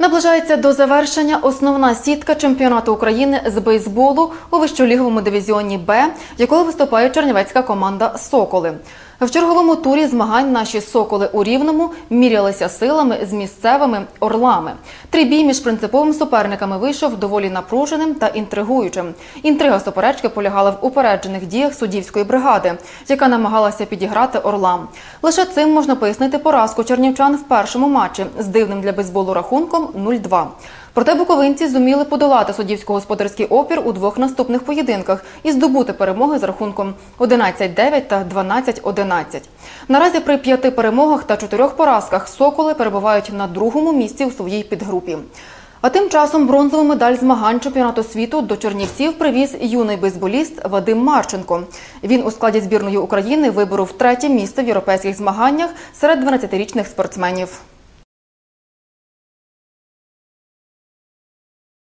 Наближається до завершення основна сітка чемпіонату України з бейсболу у вищоліговому дивізіоні Б, в якому виступає чернівецька команда Соколи. В черговому турі змагань наші соколи у Рівному мірялися силами з місцевими орлами. Трибій між принциповими суперниками вийшов доволі напруженим та інтригуючим. Інтрига суперечки полягала в упереджених діях суддівської бригади, яка намагалася підіграти орлам. Лише цим можна пояснити поразку чернівчан в першому матчі з дивним для бейсболу рахунком 0-2. Проте буковинці зуміли подолати суддівсько-господарський опір у двох наступних поєдинках і здобути перемоги з рахунком 11-9 та 12-11. Наразі при п'яти перемогах та чотирьох поразках соколи перебувають на другому місці у своїй підгрупі. А тим часом бронзову медаль змагань чемпіонату світу до Чернівців привіз юний бейсболіст Вадим Марченко. Він у складі збірної України виборов третє місце в європейських змаганнях серед 12-річних спортсменів.